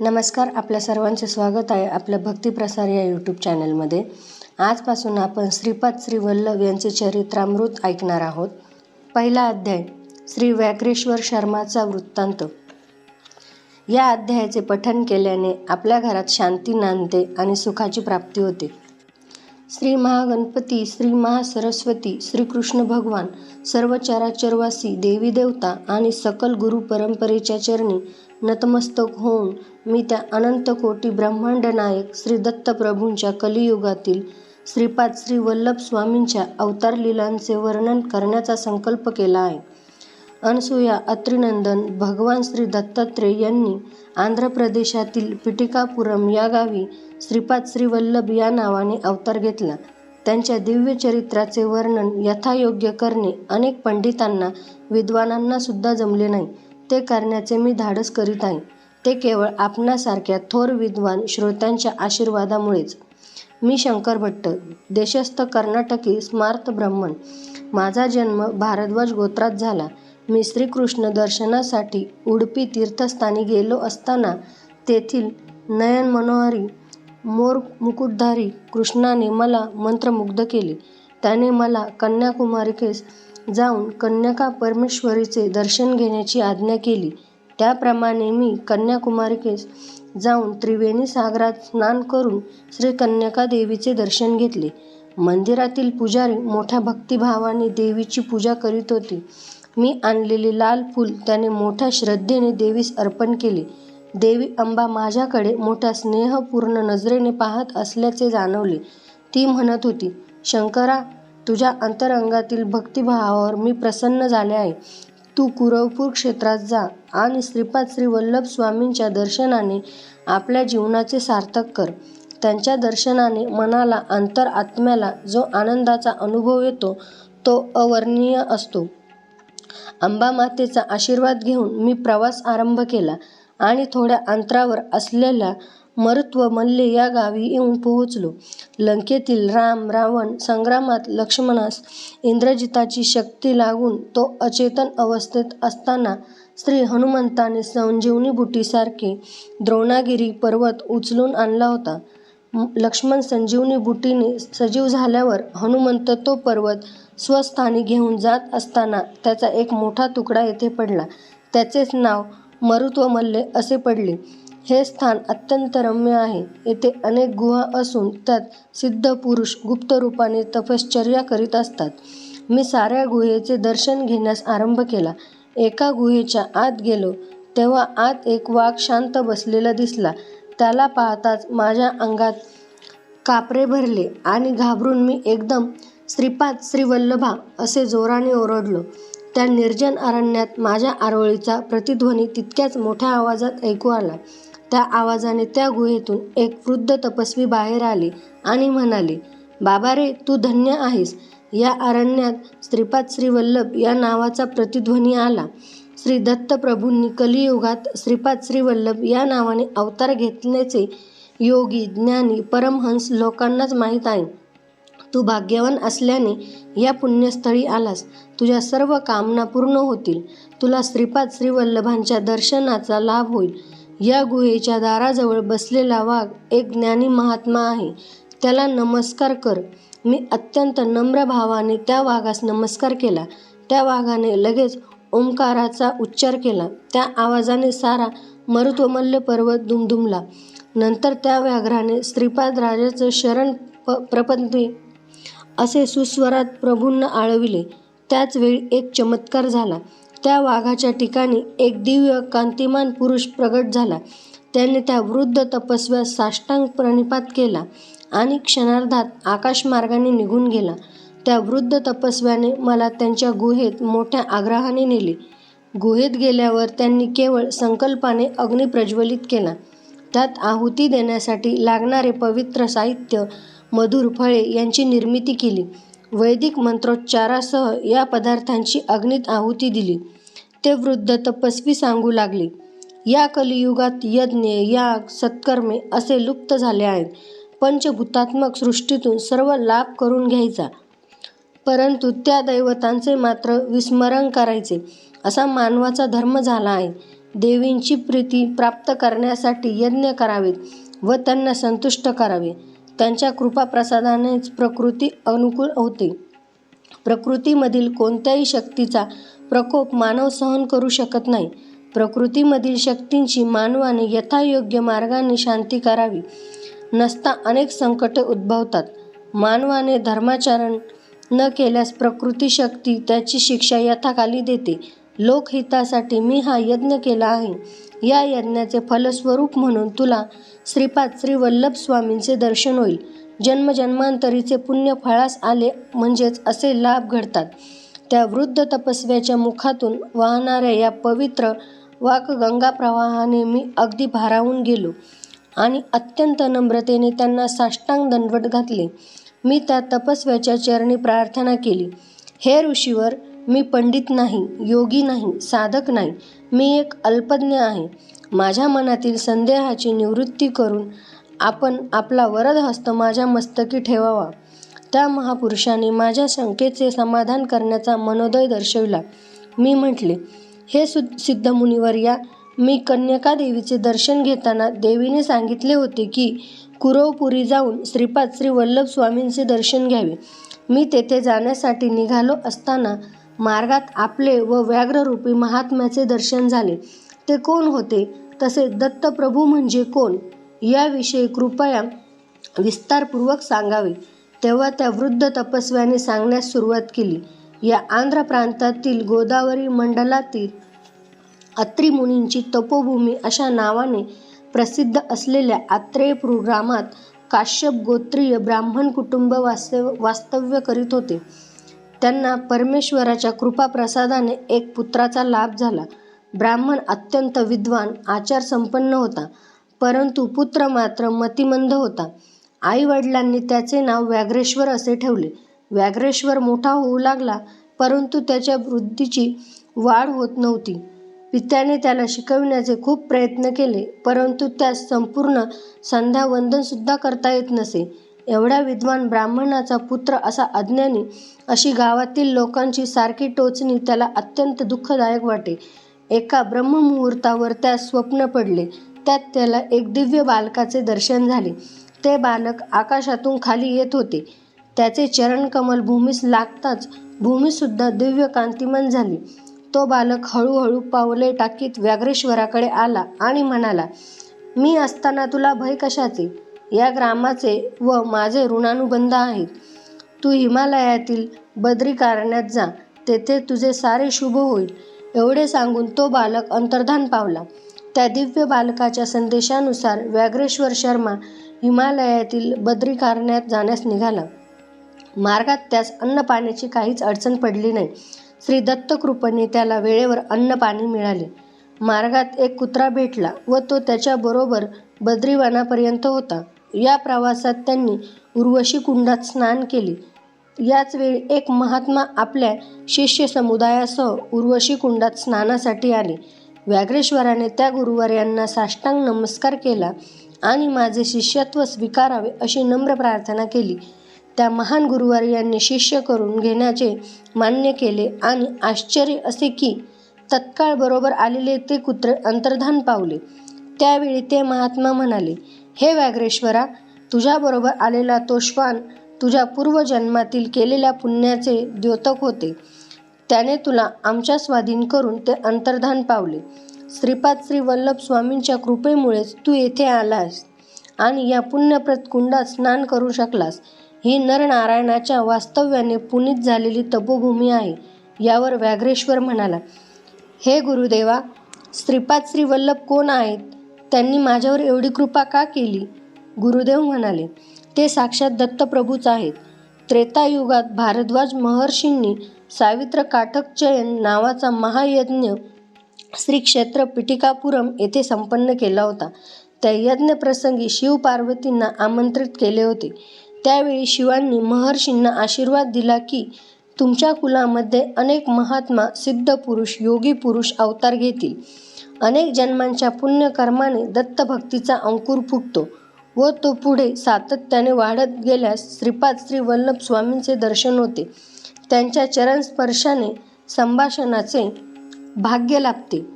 नमस्कार आपल्या सर्वांचे स्वागत आहे आपल्या भक्तिप्रसार या यूट्यूब चॅनलमध्ये. आजपासून आपण श्रीपाद श्री वल्लभ यांचे चरित्रामृत ऐकणार आहोत. पहिला अध्याय श्री व्याघ्रेश्वर शर्माचा वृत्तांत. या अध्यायाचे पठन केल्याने आपल्या घरात शांती नांदते आणि सुखाची प्राप्ती होते. श्री महागणपती श्री महासरस्वती श्रीकृष्ण भगवान सर्व चराचरवासी देवी देवता आणि सकल गुरु परंपरेच्या चरणी नतमस्तक होऊन मी त्या अनंत कोटी ब्रह्मांड नायक श्री दत्तप्रभूंच्या कलियुगातील श्रीपाद श्री वल्लभ स्वामींच्या अवतार लिलांचे वर्णन करण्याचा संकल्प केला आहे. अनसुया अत्रिनंदन भगवान श्री दत्तात्रेय यांनी आंध्र प्रदेशातील पिटिकापुरम या गावी श्रीपाद श्री वल्लभ या नावाने अवतार घेतला. त्यांच्या दिव्य चरित्राचे वर्णन यथायोग्य करणे अनेक पंडितांना विद्वानांना सुद्धा जमले नाही. ते करण्याचे मी धाडस करीत आहे. ते केवळ आपणासारख्या थोर विद्वान श्रोत्यांच्या आशीर्वादामुळेच. मी शंकर भट्ट देशस्थ कर्नाटकी स्मार्त ब्राह्मण. माझा जन्म भारद्वाज गोत्रात झाला. मी श्रीकृष्ण दर्शनासाठी उडपी तीर्थस्थानी गेलो असताना तेथील नयन मनोहरी मोर मुकुटधारी कृष्णाने मला मंत्रमुग्ध केले. त्याने मला कन्याकुमारिकेस जाऊन कन्यका परमेश्वरीचे दर्शन घेण्याची आज्ञा केली. त्याप्रमाणे मी कन्याकुमारिकेस जाऊन त्रिवेणी सागरात स्नान करून श्री कन्यका देवीचे दर्शन घेतले. मंदिरातील पुजारी मोठ्या भक्तिभावाने देवीची पूजा करीत होती. मी आणलेले लाल फूल त्याने मोठ्या श्रद्धेने देवीस अर्पण केले. देवी अंबा माझ्याकडे मोठ्या स्नेहपूर्ण नजरेने पाहत असल्याचे जाणवले. ती म्हणत होती शंकरा तुझ्या अंतरंगातील भक्तिभावावर मी प्रसन्न झाले आहे. तू कुरवपूर क्षेत्रात जा आणि श्रीपाद श्री वल्लभ स्वामींच्या दर्शनाने आपल्या जीवनाचे सार्थक कर. त्यांच्या दर्शनाने मनाला अंतर आत्म्याला जो आनंदाचा अनुभव येतो तो अवर्णनीय असतो. अंबा मातेचा आशीर्वाद घेऊन मी प्रवास आरंभ केला आणि थोड्या अंतरावर असलेल्या मरुत्व मल्ले या गावी येऊन पोहोचलो. लंकेतील राम रावण संग्रामात लक्ष्मणास इंद्रजिताची शक्ती लागून तो अचेतन अवस्थेत असताना श्री हनुमंताने संजीवनी बुटीसारखे द्रोणागिरी पर्वत उचलून आणला होता. लक्ष्मण संजीवनी बुटीने सजीव झाल्यावर हनुमंत तो पर्वत स्वस्थानी घेऊन जात असताना त्याचा एक मोठा तुकडा येथे पडला. त्याचेच नाव मरुत्वमल्ले असे पडले. हे स्थान अत्यंत रम्य आहे. येथे अनेक गुहा असून त्यात सिद्ध पुरुष गुप्त रूपाने तपश्चर्या करीत असतात. मी साऱ्या गुहेचे दर्शन घेण्यास आरंभ केला. एका गुहेच्या आत गेलो. तेव्हा आत एक वाघ शांत बसलेला दिसला. त्याला पाहताच माझ्या अंगात कापरे भरले आणि घाबरून मी एकदम श्रीपाद श्रीवल्लभा असे जोराने ओरडलो. त्या निर्जन अरण्यात माझ्या आरोळीचा प्रतिध्वनी तितक्याच मोठ्या आवाजात ऐकू आला. त्या आवाजाने त्या गुहेतून एक वृद्ध तपस्वी बाहेर आले आणि म्हणाले बाबा रे तू धन्य आहेस. या अरण्यात श्रीपाद श्रीवल्लभ या नावाचा प्रतिध्वनी आला. श्री दत्त प्रभूंनी कलियुगात श्रीपाद श्रीवल्लभ या नावाने अवतार घेतल्याचे योगी ज्ञानी परमहंस लोकांनाच माहीत आहे. तू भाग्यवान असल्याने या पुण्यस्थळी आलास. तुझ्या सर्व कामना पूर्ण होतील. तुला श्रीपाद श्रीवल्लभांच्या दर्शनाचा लाभ होईल. या गुहेच्या दाराजवळ बसलेला वाघ एक ज्ञानी महात्मा आहे. त्याला नमस्कार कर. मी अत्यंत नम्र भावाने त्या वाघास नमस्कार केला. त्या वाघाने लगेच ओंकाराचा उच्चार केला. त्या आवाजाने सारा मरुतोमल्य पर्वत दुमदुमला. नंतर त्या व्याघ्राने श्रीपाद राजाचं शरण प प्रपंथी असे सुस्वरात प्रभूंना आळविले. त्याच वेळी एक चमत्कार झाला. त्या वाघाच्या ठिकाणी एक दिव्य कांतिमान पुरुष प्रगट झाला. त्याने त्या वृद्ध तपस्व्यास साष्टांग प्रणिपात केला आणि क्षणार्धात आकाशमार्गाने निघून गेला. त्या वृद्ध तपस्व्याने मला त्यांच्या गुहेत मोठ्या आग्रहाने नेले. गुहेत गेल्यावर त्यांनी केवळ संकल्पाने अग्नी प्रज्वलित केला. त्यात आहुती देण्यासाठी लागणारे पवित्र साहित्य मधुर फळे यांची निर्मिती केली. वैदिक मंत्रोच्चारासह या पदार्थांची अग्नीत आहुती दिली. ते वृद्ध तपस्वी सांगू लागले या कलियुगात यज्ञ याग सत्कर्मे असे लुप्त झाले आहेत. पंचभूतात्मक सृष्टीतून सर्व लाभ करून घ्यायचा. परंतु त्या दैवतांचे मात्र विस्मरण करायचे. असा मानवाचा धर्म झाला आहे. देवींची प्रीती प्राप्त करण्यासाठी यज्ञ करावेत व त्यांना संतुष्ट करावे. त्यांच्या कृपाप्रसादानेच प्रकृती अनुकूल होते. प्रकृतीमधील कोणत्याही शक्तीचा प्रकोप मानव सहन करू शकत नाही. प्रकृतीमधील शक्तींची मानवाने यथायोग्य मार्गाने शांती करावी नसता अनेक संकटे उद्भवतात. मानवाने धर्माचरण न केल्यास प्रकृती शक्ती त्याची शिक्षा यथाखाली देते. लोकहितासाठी मी हा यज्ञ केला आहे. या यज्ञाचे फलस्वरूप म्हणून तुला श्रीपाद श्री वल्लभ स्वामींचे दर्शन होईल. जन्मजन्मांतरीचे पुण्य फळास आले म्हणजेच असे लाभ घडतात. त्या वृद्ध तपस्व्याच्या मुखातून वाहणाऱ्या या पवित्र वाक गंगा प्रवाहाने मी अगदी भारावून गेलो आणि अत्यंत नम्रतेने त्यांना साष्टांग दंडवट घातले. मी त्या तपस्व्याच्या चरणी प्रार्थना केली. हे ऋषीवर मी पंडित नाही योगी नाही साधक नाही मी एक अल्पज्ञ आहे. माझ्या मनातील संदेहाची निवृत्ती करून आपण आपला वरद हस्त माझ्या मस्तकी ठेवावा. त्या महापुरुषाने माझ्या शंकेचे समाधान करण्याचा मनोदय दर्शविला. मी म्हटले हे सु सिद्धमुनिवर या मी कन्यका देवीचे दर्शन घेताना देवीने सांगितले होते की कुरवपुरी जाऊन श्रीपाद श्री वल्लभ स्वामींचे दर्शन घ्यावे. मी तेथे जाण्यासाठी निघालो असताना मार्गात आपले व व्याघ्ररूपी महात्म्याचे दर्शन झाले. ते कोण होते? तसे दत्तप्रभू म्हणजे कोण? याविषयी कृपया विस्तारपूर्वक सांगावे. तेव्हा त्या वृद्ध तपस्व्याने सांगण्यास सुरुवात केली. या आंध्र प्रांतातील गोदावरी मंडलातील अत्री मुनींची तपोभूमी अशा नावाने प्रसिद्ध असलेल्या आत्रेयपूर ग्रामात काश्यप गोत्रीय ब्राह्मण कुटुंब वास्तव वास्तव्य करीत होते. त्यांना परमेश्वराच्या कृपाप्रसादाने एक पुत्राचा लाभ झाला. ब्राह्मण अत्यंत विद्वान आचार संपन्न होता परंतु पुत्र मात्र मतिमंद होता. आई वडिलांनी त्याचे नाव व्याघ्रेश्वर असे ठेवले. व्याघ्रेश्वर मोठा होऊ लागला परंतु त्याच्या बुद्धीची वाढ होत नव्हती. पित्याने त्याला शिकविण्याचे खूप प्रयत्न केले परंतु त्यास संपूर्ण संध्यावंदनसुद्धा करता येत नसे. एवढ्या विद्वान ब्राह्मणाचा पुत्र असा अज्ञानी अशी गावातील लोकांची सारखी टोचणी त्याला अत्यंत दुःखदायक वाटे. एका ब्रह्ममुहूर्तावर त्यास स्वप्न पडले. त्यात त्याला एक दिव्य बालकाचे दर्शन झाले. ते बालक आकाशातून खाली येत होते. त्याचे चरणकमल भूमीस लागताच भूमीसुद्धा दिव्य कांतिमन झाली. तो बालक हळूहळू पावले टाकीत व्याघ्रेश्वराकडे आला आणि म्हणाला मी असताना तुला भय कशाचे? या ग्रामाचे व माझे ऋणानुबंध आहेत. तू हिमालयातील बद्रीकारण्यात जा. तेथे तुझे सारे शुभ होईल. एवढे सांगून तो बालक अंतर्धान पावला. त्या दिव्य बालकाच्या संदेशानुसार व्याघ्रेश्वर शर्मा हिमालयातील बद्रीकारण्यात जाण्यास निघाला. मार्गात त्यास अन्न पाण्याची काहीच अडचण पडली नाही. श्री दत्तकृपने त्याला वेळेवर अन्न पाणी मिळाले. मार्गात एक कुत्रा भेटला व तो त्याच्याबरोबर बद्रीवनापर्यंत होता. या प्रवासात त्यांनी उर्वशी कुंडात स्नान केले. याच वेळी एक महात्मा आपल्या शिष्य समुदायासह उर्वशी कुंडात स्नानासाठी आले. व्याघ्रेश्वराने त्या गुरुवार यांना साष्टांग नमस्कार केला आणि माझे शिष्यत्व स्वीकारावे अशी नम्र प्रार्थना केली. त्या महान गुरुवार यांनी शिष्य करून घेण्याचे मान्य केले आणि आश्चर्य असे की तत्काळ बरोबर आलेले ते कुत्रे अंतर्धान पावले. त्यावेळी ते महात्मा म्हणाले हे व्याघ्रेश्वरा तुझ्याबरोबर आलेला तो श्वान तुझ्या पूर्वजन्मातील केलेल्या पुण्याचे द्योतक होते. त्याने तुला आमच्या स्वाधीन करून ते अंतर्धान पावले. श्रीपाद श्री वल्लभ स्वामींच्या कृपेमुळेच तू येथे आलास आणि या पुण्यप्रत कुंडात स्नान करू शकलास. ही नरनारायणाच्या वास्तव्याने पुनीत झालेली तपोभूमी आहे यावर व्याघ्रेश्वर म्हणाला. हे गुरुदेवा श्रीपाद श्री वल्लभ कोण आहेत? त्यांनी माझ्यावर एवढी कृपा का केली? गुरुदेव म्हणाले ते साक्षात दत्तप्रभूच आहेत. त्रेतायुगात भारद्वाज महर्षींनी सावित्र काठकचयन नावाचा महायज्ञ श्री क्षेत्र पिटिकापुरम येथे संपन्न केला होता. त्या यज्ञप्रसंगी शिव पार्वतींना आमंत्रित केले होते. त्यावेळी शिवांनी महर्षींना आशीर्वाद दिला की तुमच्या कुलामध्ये अनेक महात्मा सिद्ध पुरुष योगी पुरुष अवतार घेतील. अनेक जन्मांच्या पुण्यकर्माने दत्तभक्तीचा अंकुर फुटतो व तो पुढे सातत्याने वाढत गेल्यास श्रीपाद श्री वल्लभ स्वामींचे दर्शन होते. त्यांच्या चरणस्पर्शाने संभाषणाचे भाग्य लाभते.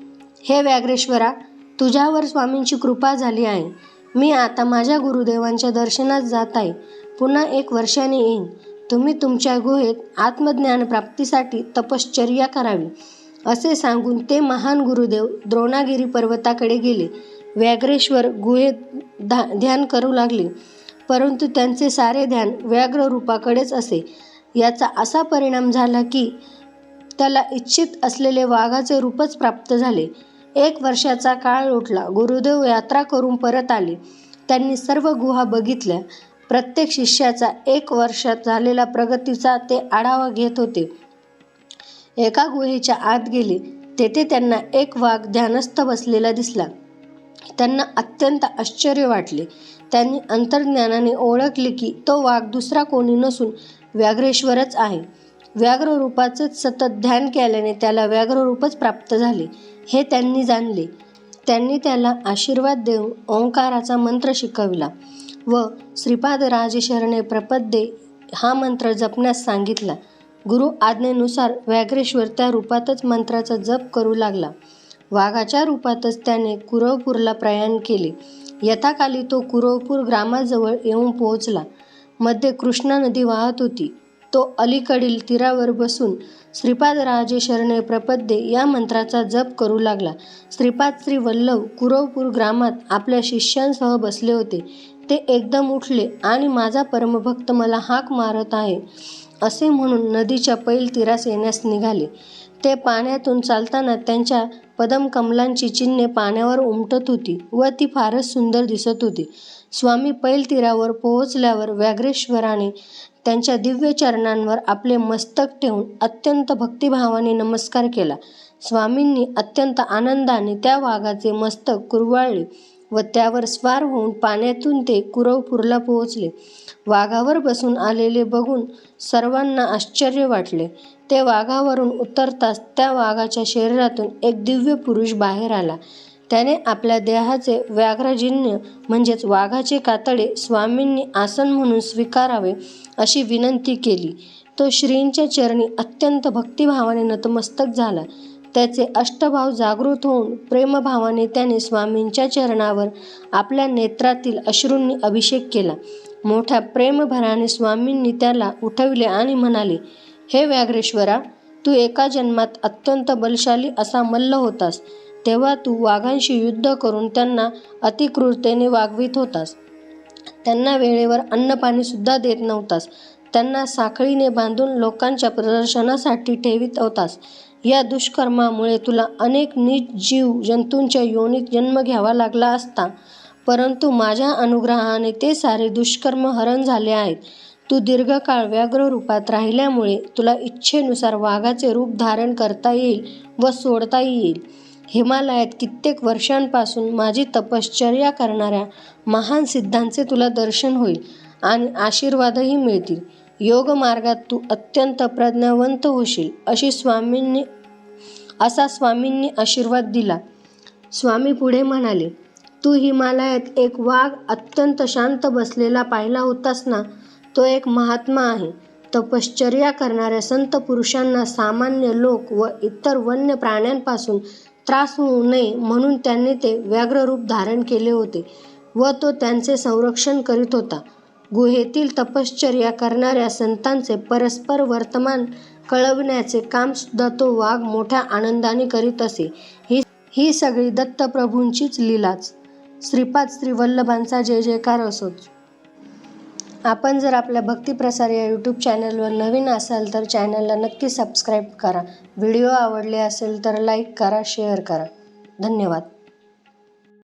हे व्याघ्रेश्वरा तुझ्यावर स्वामींची कृपा झाली आहे. मी आता माझ्या गुरुदेवांच्या दर्शनात जात आहे. पुन्हा एक वर्षाने येईन. तुम्ही तुमच्या गुहेत आत्मज्ञान प्राप्तीसाठी तपश्चर्या करावी. असे सांगून ते महान गुरुदेव द्रोणागिरी पर्वताकडे गेले. व्याघ्रेश्वर गुहेत धा ध्यान करू लागले. परंतु त्यांचे सारे ध्यान व्याघ्र रूपाकडेच असे. याचा असा परिणाम झाला की त्याला इच्छित असलेले वाघाचे रूपच प्राप्त झाले. एक वर्षाचा काळ लोटला गुरुदेव यात्रा करून परत आले. त्यांनी सर्व गुहा बघितल्या. प्रत्येक शिष्याचा एक वर्षात झालेला प्रगतीचा ते आढावा घेत होते. एका गुहेच्या आत गेले. तेथे त्यांना एक वाघ ध्यानस्थ बसलेला दिसला. त्यांना अत्यंत आश्चर्य वाटले. त्यांनी अंतर्ज्ञानाने ओळखले की तो वाघ दुसरा कोणी नसून व्याघ्रेश्वरच आहे. व्याघ्र रूपाचेच सतत ध्यान केल्याने त्याला व्याघ्र रूपच प्राप्त झाले हे त्यांनी जाणले. त्यांनी त्याला आशीर्वाद देऊन ओंकाराचा मंत्र शिकविला व श्रीपाद राजेशरणे प्रपद्ये हा मंत्र जपण्यास सांगितला. गुरु आज्ञेनुसार व्याघ्रेश्वर त्या रूपातच मंत्राचा जप करू लागला. वाघाच्या रूपातच त्याने कुरवपूरला प्रयाण केले. यथाकाली तो कुरवपूर ग्रामाजवळ येऊन पोहोचला. मध्ये कृष्णा नदी वाहत होती. तो अलीकडील तीरावर बसून श्रीपादराजे शरणे प्रपद्ये या मंत्राचा जप करू लागला. श्रीपाद श्री वल्लभ कुरवपूर ग्रामात आपल्या शिष्यांसह बसले होते. ते एकदम उठले आणि माझा परमभक्त मला हाक मारत आहे असे म्हणून नदीच्या पैल तीरास येण्यास निघाले. ते पाण्यातून चालताना त्यांच्या पदमकमलांची चिन्हे पाण्यावर उमटत होती व ती फारच सुंदर दिसत होती. स्वामी पैल तीरावर पोहोचल्यावर व्याघ्रेश्वराने त्यांच्या दिव्य चरणांवर आपले मस्तक ठेवून अत्यंत भक्तिभावाने नमस्कार केला. स्वामींनी अत्यंत आनंदाने त्या वाघाचे मस्तक कुरवाळले. व त्यावर स्वार होऊन पाण्यातून ते कुरवपूरला पोहोचले. वाघावर बसून आलेले बघून सर्वांना आश्चर्य वाटले. ते वाघावरून उतरताच त्या वाघाच्या शरीरातून एक दिव्य पुरुष बाहेर आला. त्याने आपल्या देहाचे व्याघ्रजिन्य म्हणजेच वाघाचे कातडे स्वामींनी आसन म्हणून स्वीकारावे अशी विनंती केली. तो श्रींच्या चरणी अत्यंत भक्तिभावाने नतमस्तक झाला. त्याचे अष्टभाव जागृत होऊन प्रेमभावाने त्याने स्वामींच्या चरणावर आपल्या नेत्रातील अश्रूंनी अभिषेक केला. मोठ्या प्रेमभराने स्वामींनी त्याला उठविले आणि म्हणाले हे व्याघ्रेश्वरा तू एका जन्मात अत्यंत बलशाली असा मल्ल होतास. तेव्हा तू वाघांशी युद्ध करून त्यांना अतिक्रूरतेने वागवित होतास. त्यांना वेळेवर अन्नपाणी सुद्धा देत नव्हतास. त्यांना साखळीने बांधून लोकांच्या प्रदर्शनासाठी ठेवीत होतास. या दुष्कर्मामुळे तुला अनेक नीच जीव जंतूंच्या योनीत जन्म घ्यावा लागला असता. परंतु माझ्या अनुग्रहाने ते सारे दुष्कर्म हरण झाले आहेत. तू दीर्घकाळ व्याघ्र रूपात राहिल्यामुळे तुला इच्छेनुसार वाघाचे रूप धारण करता येईल व सोडता येईल. हिमालयात कित्येक वर्षांपासून माझी तपश्चर्या करणाऱ्या महान सिद्धांचे तुला दर्शन होईल आणि आशीर्वादही मिळतील. योग मार्गात तू अत्यंत प्रज्ञावंत होशील अशी स्वामींनी असा स्वामींनी आशीर्वाद दिला. स्वामी पुढे म्हणाले तू हिमालयात एक वाघ अत्यंत शांत बसलेला पाहिला होतास ना तो एक महात्मा आहे. तपश्चर्या करणाऱ्या संत पुरुषांना सामान्य लोक व इतर वन्य प्राण्यांपासून त्रास होऊ नये म्हणून त्यांनी ते व्याघ्र रूप धारण केले होते व तो त्यांचे संरक्षण करीत होता. गुहेतील तपश्चर्या करणाऱ्या संतांचे परस्पर वर्तमान कळविण्याचे कामसुद्धा तो वाघ मोठ्या आनंदाने करीत असे. ही ही सगळी दत्तप्रभूंचीच लीलाच. श्रीपाद श्रीवल्लभांचा जय जयकार असोच. आपण जर आपल्या भक्तिप्रसार या यूट्यूब चॅनलवर नवीन असाल तर चॅनलला नक्की सबस्क्राईब करा. व्हिडिओ आवडले असेल तर लाईक करा शेअर करा. धन्यवाद.